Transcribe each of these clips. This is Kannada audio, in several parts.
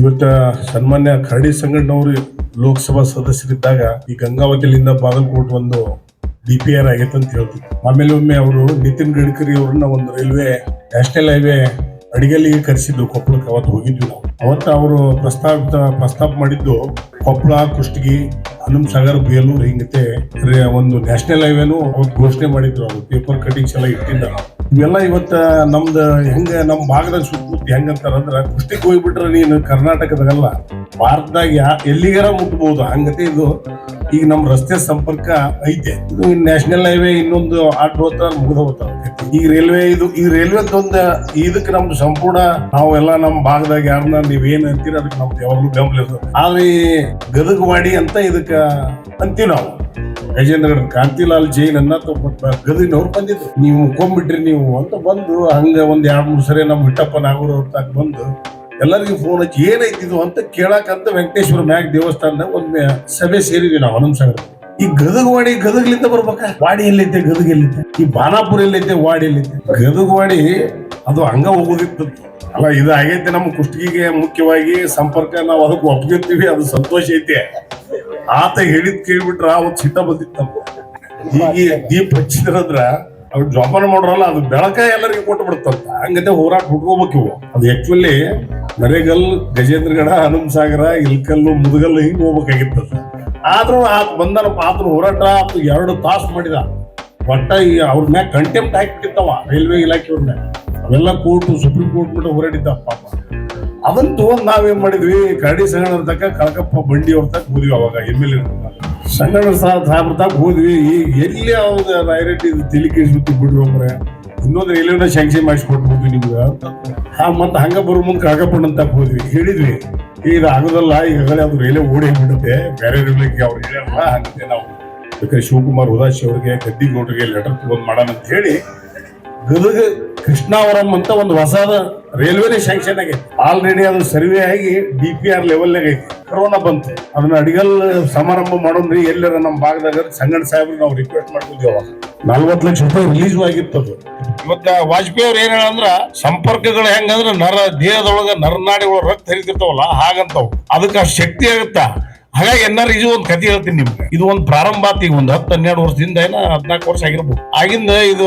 ಇವತ್ತ ಸನ್ಮಾನ್ಯ ಕರಡಿ ಸಂಘಟನವರು ಲೋಕಸಭಾ ಸದಸ್ಯರಿದ್ದಾಗ ಈ ಗಂಗಾವತಿಯಿಂದ ಬಾಗಲಕೋಟ್ ಒಂದು ಡಿ ಪಿ ಆರ್ ಆಗೈತೆ ಅಂತ ಹೇಳ್ತಿದ್ರು. ಆಮೇಲೆ ಒಮ್ಮೆ ಅವರು ನಿತಿನ್ ಗಡ್ಕರಿ ಅವ್ರನ್ನ ಒಂದು ರೈಲ್ವೆ, ನ್ಯಾಷನಲ್ ಹೈವೇ ಅಡಿಗಲ್ಲಿಗೆ ಕರೆಸಿದ್ದು ಕೊಪ್ಪಳಕ್ಕೆ, ಅವತ್ತು ಹೋಗಿದ್ವಿ ನಾವು. ಅವತ್ತು ಅವರು ಪ್ರಸ್ತಾಪ ಪ್ರಸ್ತಾಪ ಮಾಡಿದ್ದು ಕೊಪ್ಪಳ, ಕುಷ್ಟಗಿ, ಹನುಮ್ ಸಾಗರ್, ಬೇಲೂರು ಹಿಂಗತೆ ಒಂದು ನ್ಯಾಷನಲ್ ಹೈವೇನು ಘೋಷಣೆ ಮಾಡಿದ್ರು ಅವರು. ಪೇಪರ್ ಕಟಿಂಗ್ಸ್ ಎಲ್ಲ ಇಟ್ಟಿದ್ದ ಇವೆಲ್ಲ ಇವತ್ತ ನಮ್ದು ಹೆಂಗ ನಮ್ಮ ಭಾಗದ ಸುತ್ತಮುತ್ತ ಹೆಂಗಂತಾರ ಅಂದ್ರ, ಕುಷ್ಟಿಗೆ ಹೋಗ್ಬಿಟ್ರೆ ನೀನು ಕರ್ನಾಟಕದಾಗಲ್ಲ, ಭಾರತದಾಗ ಯಾ ಎಲ್ಲಿಗಾರ ಮುಟ್ಬಹುದು ಹಂಗತೆ ಇದು. ಈಗ ನಮ್ಮ ರಸ್ತೆ ಸಂಪರ್ಕ ಐತೆ. ಇದು ನ್ಯಾಷನಲ್ ಹೈವೇ ಇನ್ನೊಂದು ಆಟೋ ಹೋಗ್ತಾರ ಮುಗಿದ ಹೋಗ್ತಾರ ಈಗ ರೈಲ್ವೆ ಇದು, ಈ ರೈಲ್ವೆ ರೈಲ್ವೆದೊಂದು ಇದಕ್ಕೆ ನಮ್ದು ಸಂಪೂರ್ಣ ನಾವೆಲ್ಲ ನಮ್ಮ ಭಾಗದಾಗ ಯಾರನ್ನ ನೀವೇನ್ ಅಂತೀರ ಅದಕ್ಕೆ ನಮ್ದು ಯಾವಾಗ್ಲೂ ಬೆಂಬಲ ಇರ್ತದೆ. ಆದ್ರೆ ಈ ಗದಗವಾಡಿ ಅಂತ ಇದಕ್ಕ ಅಂತೀವಿ ನಾವು. ಗಜೇಂದ್ರ ಕಾಂತಿಲಾಲ್ ಜೈನ್ ಅನ್ನ ಗದಗಿನವ್ರು ಬಂದಿದ್ರು. ನೀವು ಕೊಂಬಿಟ್ರಿ ನೀವು ಅಂತ ಬಂದು ಹಂಗ ಒಂದ್ ಎರಡ್ ಮೂರ್ ಸರಿ ನಮ್ಮ ಹಿಟ್ಟಪ್ಪ ನಾಗೂರ್ ಅವ್ರ ತಾಕ ಬಂದು ಎಲ್ಲರಿಗೂ ಫೋನ್ ಹಚ್ಚಿ ಏನೈತಿದು ಅಂತ ಕೇಳಾಕಂತ ವೆಂಕಟೇಶ್ವರ ಮ್ಯಾಗ್ ದೇವಸ್ಥಾನದಾಗ ಒಂದ್ ಸಭೆ ಸೇರಿದ್ವಿ ನಾವು ಹನುಮ ಸಾಗರ ಈ ಗದಗವಾಡಿ ಗದಗ್ಲಿಂದ ಬರ್ಬೇಕ? ವಾಡಿ ಎಲ್ಲೈತೆ ಗದಗ ಎಲ್ಲೈತೆ ಈ ಬಾನಾಪುರ ಎಲ್ಲೈತೆ ವಾಡಿ ಎಲ್ಲೈತೆ ಗದಗವಾಡಿ ಅದು ಹಂಗ ಹೋಗೋದಿತ್ತು. ಅಲ್ಲ ಇದು ಆಗೈತೆ ನಮ್ಮ ಕುಷ್ಟಗಿಗೆ ಮುಖ್ಯವಾಗಿ ಸಂಪರ್ಕ, ನಾವು ಅದಕ್ಕೆ ಒಪ್ಕೊತೀವಿ, ಅದು ಸಂತೋಷ ಐತೆ. ಆತ ಹೇಳಿದ್ ಕೇಳ್ಬಿಟ್ರ ಅವತ್ತು ಚಿಟ್ಟ ಬಂದಿತ್ತು ನಮ್ಗೆ. ಹೀಗೆ ದೀಪ ಹಚ್ಚಿದ್ರಂದ್ರ ಅವ್ರು ಜೋಪಾನ ಮಾಡ್ರಲ್ಲ, ಅದು ಬೆಳಕ ಎಲ್ಲರಿಗೂ ಕೊಟ್ಟು ಬಿಡುತ್ತಂತ ಹಂಗತೆ ಹೋರಾಟ ಹುಡ್ಕೋಬೇಕು ಇವು. ಅದು ಆಕ್ಚುಲಿ ನರೇಗಲ್, ಗಜೇಂದ್ರಗಡ ಹನುಮ ಸಾಗರ ಇಲ್ಕಲ್ಲು, ಮುದಗಲ್ಲು ಹಿಂಗ್ ಹೋಗ್ಬೇಕಾಗಿತ್ತು. ಆದ್ರೂ ಆತ ಬಂದನಪ್ಪ ಆತನ ಹೋರಾಟ ಆತ, ಎರಡು ತಾಸು ಮಾಡಿದ. ಒಟ್ಟ ಈ ಅವ್ರ ಮ್ಯಾಗ ಕಂಟೆಂಪ್ಟ್ ಹಾಕ್ಬಿಟ್ಟಿತ್ತವ ರೈಲ್ವೆ ಇಲಾಖೆಯವ್ರ ಮ್ಯಾಗ. ಅವೆಲ್ಲ ಕೋರ್ಟ್, ಸುಪ್ರೀಂ ಕೋರ್ಟ್ ಮಟ್ಟ ಹೋರಾಡಿದ್ದ ಪಾಪ. ಅದನ್ನ ತಗೊಂಡ್ ನಾವೇನ್ ಮಾಡಿದ್ವಿ, ಕರಡಿ ಸಂಗಣ ತಕ್ಕ ಕಳಕಪ್ಪ ಬಂಡಿ ಅವ್ರ ತಕ್ಕ ಹೋದ್ವಿ ಅವಾಗ ಎಂ ಎಲ್ ಎ ಸಂಗಣ ಸಾಹೇಬ್ರ ತಕ್ಕ ಹೋದ್ವಿ ಈಗ ಎಲ್ಲಿ ಅವ್ರ ತಲೆ ಕೇಳಿಸ್ಬಿಟ್ಟು ಬಿಡ್ರಿ ಅಂದ್ರೆ, ಇನ್ನೊಂದು ರೈಲ್ವೆನ ಶಾಂಕ್ಷನ್ ಮಾಡಿಸ್ಕೊಟ್ಬಿಡ್ತೀವಿ ನಿಮ್ಗೆ ಹಾ, ಮತ್ತೆ ಹಂಗ ಬರೋ ಮುಂದೆ ಕಳಕಪ್ಪಣ್ಣ ತಕ್ಕ ಹೋದ್ವಿ. ಹೇಳಿದ್ವಿ. ಇದು ಆಗೋದಲ್ಲ ಈಗಾಗಲೇ ಅದು ರೈಲ್ವೆ ಓಡಿ ಹೋಗ್ಬಿಡುತ್ತೆ. ಬೇರೆ ರೈಲ್ವೆಗೆ ಅವ್ರು ಹೇಳ್ಯಾರಲ್ಲ ನಾವು ಬೇಕಾದ್ರೆ ಶಿವಕುಮಾರ್ ಉದಾಶಿ ಅವ್ರಿಗೆ ಗದ್ದಿಗೌಡರಿಗೆ ಲೆಟರ್ ತಗೊಂಡು ಮಾಡೋಣ ಅಂತ ಹೇಳಿ ಗದಗ ಕೃಷ್ಣಾವರಂ ಅಂತ ಒಂದು ಹೊಸದ ರೈಲ್ವೆನೇ ಶಾಂಕ್ಷನ್ ಆಗೈತೆ ಆಲ್ರೆಡಿ ಅದು ಸರ್ವೆ ಆಗಿ ಡಿ ಪಿ ಆರ್ ಲೆವೆಲ್ನಾಗ ಐತಿ. ಕೊರೋನಾ ಬಂತು. ಅದನ್ನ ಅಡಿಗಲ್ ಸಮಾರಂಭ ಮಾಡೋದ್ರಿ, ಎಲ್ಲರ ನಮ್ಮ ಭಾಗದಾಗ ಸಂಗಣ ಸಾಹೇಬ್ರು ನಾವು ರಿಕ್ವೆಸ್ಟ್ ಮಾಡ್ತಿದ್ವಿ ಅವಾಗ. ನಲ್ವತ್ತು ಲಕ್ಷ ರೂಪಾಯಿ ರಿಲೀಸ್ ಆಗಿತ್ತು ಅದು. ಇವತ್ತ ವಾಜಪೇಯಿ ಅವ್ರು ಏನ್ ಹೇಳಂದ್ರ, ಸಂಪರ್ಕಗಳು ಹೆಂಗಂದ್ರ ನರ ದೇಹದೊಳಗ ನರನಾಡಿಗಳ ರಕ್ತ ಹರಿತಿರ್ತಾವಲ್ಲ, ಹಾಗಂತಾವ್. ಅದಕ್ಕೆ ಶಕ್ತಿ ಆಗುತ್ತಾ? ಹಾಗಾಗಿ ಎನ್ನಾರು ಇದು ಒಂದು ಕಥೆ ಹೇಳ್ತೀನಿ ನಿಮ್ಗೆ. ಇದು ಒಂದು ಪ್ರಾರಂಭ ಆತ ಈಗ ಒಂದು ಹತ್ತು ಹನ್ನೆರಡು ವರ್ಷದಿಂದ ಏನ ಹದಿನಾಲ್ಕು ವರ್ಷ ಆಗಿರ್ಬೋದು. ಆಗಿಂದ ಇದು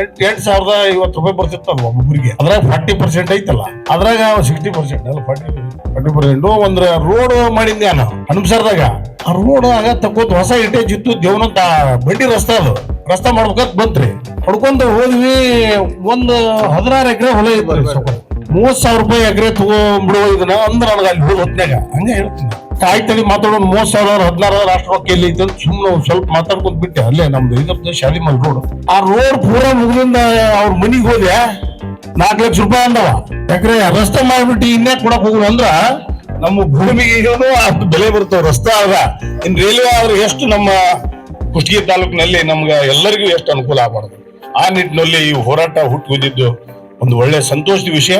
ಎಂಟ್ ಎಂಟ್ ಸಾವಿರದ ಐವತ್ತು ರೂಪಾಯಿ ಬರ್ತಿತ್ತು ಅಲ್ವಾ ಒಬ್ಬೊಬ್ಬರಿಗೆ ಅದ್ರಾಗ ಫಾರ್ಟಿ ಪರ್ಸೆಂಟ್ ಐತಲ್ಲ. ಅದ್ರಾಗ ಸಿಕ್ಸ್ಟಿ ಪರ್ಸೆಂಟ್ ಅಲ್ಲ ಫಾರ್ಟಿ ಫಾರ್ಟಿ ಪರ್ಸೆಂಟ್ ಒಂದ್ರ ರೋಡ್ ಮಾಡಿದ್ದೆ ನಾನು ಹನುಮಸರ್ದಾಗ ಆ ರೋಡ್ ಆಗ ತಕ್ಕೋತ್ ಹೊಸ ಇಟೇಜ್ ಇತ್ತು ದೇವನಂತ ಬಂಡಿ ರಸ್ತೆ ಅದು. ರಸ್ತೆ ಮಾಡ್ಬೇಕಂತ ಬಂತ್ರಿ. ಹೊಡ್ಕೊಂತ ಹೋದ್ವಿ ಒಂದು ಹದಿನಾರು ಎಕರೆ ಹೊಲ ಇತ್ತು ಮೂವತ್ ಸಾವಿರ ರೂಪಾಯಿ ಎಕರೆ ತಗೊಂಡ್ಬಿಡುವ ಇದನ್ನ ಅಂದ್ರೆ ನನಗೆ ಅಲ್ಲಿ ಹೋದ ಹೊತ್ನಾಗ ಹಂಗೆ ಹೇಳ್ತೀನಿ. ಆಯ್ತಲ್ಲಿ ಮಾತಾಡೋದು ಮೂವತ್ ಸಾವಿರ ಹದಿನಾರು ರಾಷ್ಟ್ರ ಐತೆ ಅಂತ ಸುಮ್ಮನೆ ಸ್ವಲ್ಪ ಮಾತಾಡ್ಕೊಂಡ್ ಬಿಟ್ಟೆ. ಅಲ್ಲೇ ನಮ್ದು ಇದಪ್ಪ ಶಾಲಿಮಲ್ ರೋಡ್ ಆ ರೋಡ್ ಪೂರಾ ಮುಗಿದಿಂದ ಅವ್ರ ಮನಿಗೆ ಹೋದೆ ನಾಲ್ಕು ಲಕ್ಷ ರೂಪಾಯಿ ಅಂದವ. ಯಾಕ್ರೆ ರಸ್ತೆ ಮಾಡ್ಬಿಟ್ಟು ಇನ್ನೇ ಕೊಡಕ್ ಹೋಗುದು ಅಂದ್ರ ನಮ್ಮ ಭೂಮಿಗೆ ಬೆಲೆ ಬರ್ತಾವ, ರಸ್ತೆ ಆಗ ಇನ್ ರೈಲ್ವೆ ಆದ್ರೆ ಎಷ್ಟು ನಮ್ಮ ಕುಷ್ಟಗಿ ತಾಲೂಕಿನಲ್ಲಿ ನಮ್ಗೆ ಎಲ್ಲರಿಗೂ ಎಷ್ಟು ಅನುಕೂಲ ಆಗ್ಬಾರ್ದು. ಆ ನಿಟ್ಟಿನಲ್ಲಿ ಈ ಹೋರಾಟ ಹುಟ್ಟು ಒಂದು ಒಳ್ಳೆ ಸಂತೋಷದ ವಿಷಯ.